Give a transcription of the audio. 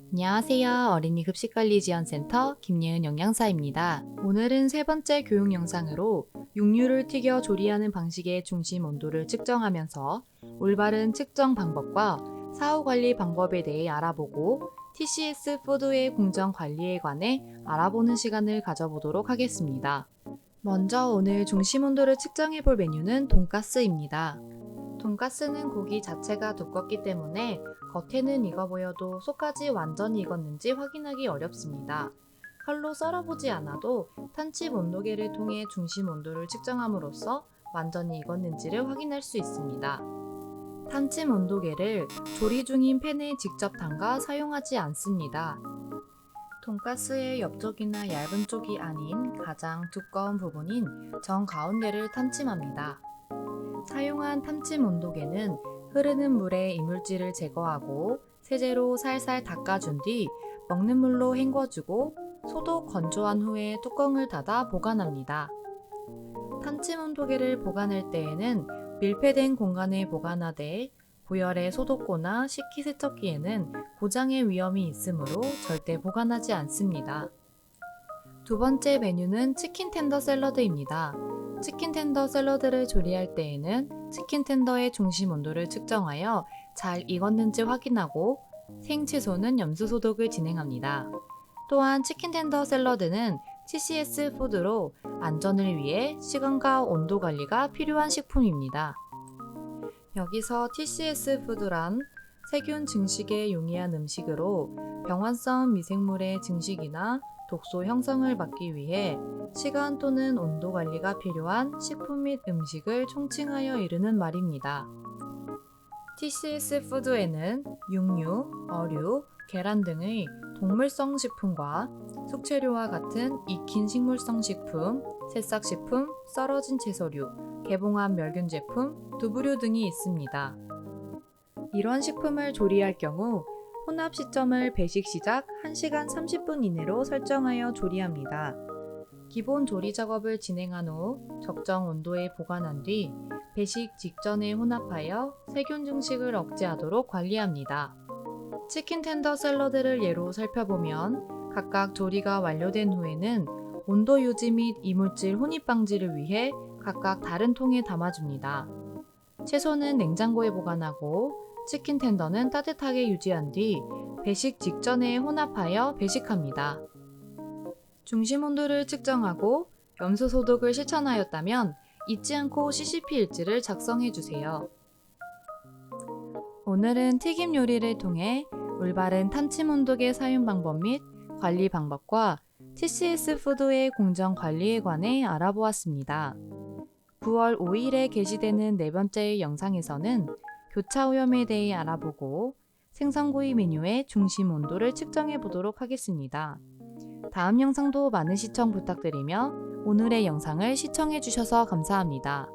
안녕하세요. 어린이 급식관리 지원센터 김예은 영양사입니다. 오늘은 세 번째 교육 영상으로 육류를 튀겨 조리하는 방식의 중심 온도를 측정하면서 올바른 측정 방법과 사후 관리 방법에 대해 알아보고 TCS 푸드의 공정 관리에 관해 알아보는 시간을 가져보도록 하겠습니다. 먼저 오늘 중심 온도를 측정해 볼 메뉴는 돈가스입니다. 돈가스는 고기 자체가 두껍기 때문에 겉에는 익어 보여도 속까지 완전히 익었는지 확인하기 어렵습니다. 칼로 썰어보지 않아도 탄칩 온도계를 통해 중심 온도를 측정함으로써 완전히 익었는지를 확인할 수 있습니다. 탄침 온도계를 조리 중인 팬에 직접 담가 사용하지 않습니다. 돈가스의 옆쪽이나 얇은 쪽이 아닌 가장 두꺼운 부분인 정 가운데를 탄침합니다. 사용한 탐침 온도계는 흐르는 물에 이물질을 제거하고 세제로 살살 닦아준 뒤 먹는 물로 헹궈주고 소독 건조한 후에 뚜껑을 닫아 보관합니다. 탐침 온도계를 보관할 때에는 밀폐된 공간에 보관하되 고열의 소독고나 식기세척기에는 고장의 위험이 있으므로 절대 보관하지 않습니다. 두 번째 메뉴는 치킨 텐더 샐러드입니다. 치킨 텐더 샐러드를 조리할 때에는 치킨 텐더의 중심 온도를 측정하여 잘 익었는지 확인하고 생채소는 염수 소독을 진행합니다. 또한 치킨 텐더 샐러드는 TCS 푸드로 안전을 위해 시간과 온도 관리가 필요한 식품입니다. 여기서 TCS 푸드란 세균 증식에 용이한 음식으로 병환성 미생물의 증식이나 독소 형성을 막기 위해 시간 또는 온도 관리가 필요한 식품 및 음식을 총칭하여 이르는 말입니다. TCS 푸드에는 육류, 어류, 계란 등의 동물성 식품과 숙취류와 같은 익힌 식물성 식품, 새싹 식품, 썰어진 채소류, 개봉한 멸균 제품, 두부류 등이 있습니다. 이런 식품을 조리할 경우 혼합 시점을 배식 시작 1시간 30분 이내로 설정하여 조리합니다. 기본 조리 작업을 진행한 후 적정 온도에 보관한 뒤 배식 직전에 혼합하여 세균 증식을 억제하도록 관리합니다. 치킨 텐더 샐러드를 예로 살펴보면 각각 조리가 완료된 후에는 온도 유지 및 이물질 혼입 방지를 위해 각각 다른 통에 담아줍니다. 채소는 냉장고에 보관하고 치킨 텐더는 따뜻하게 유지한 뒤 배식 직전에 혼합하여 배식합니다. 중심 온도를 측정하고 염소 소독을 실천하였다면 잊지 않고 CCP 일지를 작성해 주세요. 오늘은 튀김 요리를 통해 올바른 탐침 온도계 사용 방법 및 관리 방법과 TCS 푸드의 공정 관리에 관해 알아보았습니다. 9월 5일에 게시되는 네 번째 영상에서는 교차 오염에 대해 알아보고 생선구이 메뉴의 중심 온도를 측정해 보도록 하겠습니다. 다음 영상도 많은 시청 부탁드리며 오늘의 영상을 시청해 주셔서 감사합니다.